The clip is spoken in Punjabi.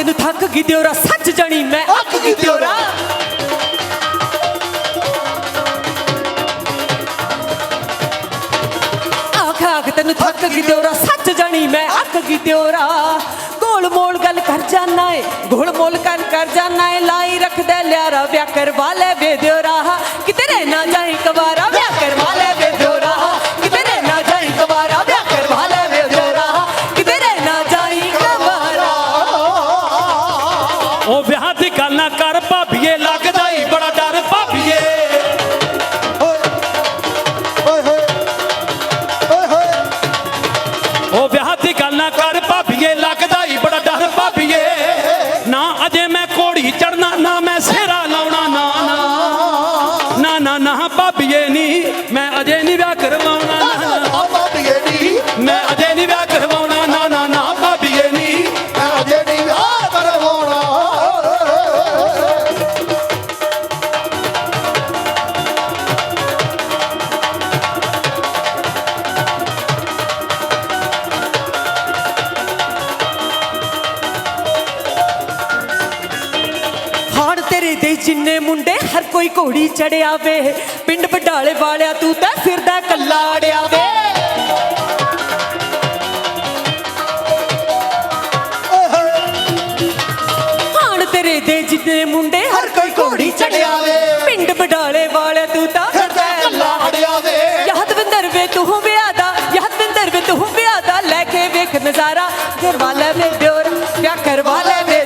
ਤੈਨੂੰ ਥੱਕ ਗਈ ਦਿਓਰਾ ਸੱਜ ਜਣੀ ਮੈਂ ਅੱਕ ਗਈ ਦਿਓਰਾ। ਆਖ ਆਖ ਤੈਨੂੰ ਥੱਕ ਗਈ ਦਿਓਰਾ ਸੱਜ ਜਣੀ ਮੈਂ ਅੱਕ ਗਈ ਦਿਓਰਾ। ਗੋਲ ਮੋਲ ਗੱਲ ਕਰ ਜਾਣਾ ਏ ਗੋਲ ਮੋਲ ਗੱਲ ਕਰ ਜਾਣਾ ਏ ਲਾਈ ਰੱਖਦਾ ਲਿਆਰਾ ਵਿਆਕਰ ਵਾਲੇ ਵੇ ਦਿਓ ਰਾਹ ਕਿਤੇ ਰਹਿ ਕਰ ਭਾਬੀਏ ਲੱਗਦਾ ਈ ਬੜਾ ਡਰ ਭਾਬੀਏ ਉਹ ਵਿਆਹ ਦੀ ਗੱਲ ਨਾ ਕਰ ਭਾਬੀਏ ਲੱਗਦਾ ਈ ਬੜਾ ਡਰ ਭਾਬੀਏ ਨਾ ਅਜੇ ਮੈਂ ਘੋੜੀ ਚੜਨਾ ਨਾ ਮੈਂ ਸਿਹਰਾ ਲਾਉਣਾ, ਨਾ ਨਾ। ਨਾ ਨਾ ਨਾ ਭਾਬੀਏ ਨਹੀਂ ਮੈਂ ਅਜੇ ਨਹੀਂ ਤੇਰੇ ਦੇ ਜਿੰਨੇ ਮੁੰਡੇ ਹਰ ਕੋਈ ਘੋੜੀ ਚੜਿਆ ਵੇ ਪਿੰਡ ਬਡਾਲੇ ਵਾਲਿਆ ਤੂੰ ਤਾਂ ਫਿਰਦਾ ਕੱਲਾ ਅੜਿਆ ਵੇ ਹਾਣ ਤੇਰੇ ਦੇ ਜਿੰਨੇ ਮੁੰਡੇ ਹਰ ਕੋਈ ਘੋੜੀ ਚੜਿਆ ਵੇ ਪਿੰਡ ਬਡਾਲੇ ਵਾਲਿਆ ਤੂੰ ਤਾਂ ਫਿਰਦਾ ਕੱਲਾ ਅੜਿਆ ਵੇ ਯਹਦਵਿੰਦਰ ਵੇ ਤੂੰ ਵਿਆਹ ਦਾ ਯਹਦਵਿੰਦਰ ਵੇ ਤੂੰ ਵਿਆਹ ਦਾ ਲੈ ਕੇ ਵੇਖ ਨਜ਼ਾਰਾ। ਕਰਵਾ ਲੈ ਵੇ ਦਿਓਰ ਵਿਆਹ ਕਰਵਾ ਲੈ ਵੇ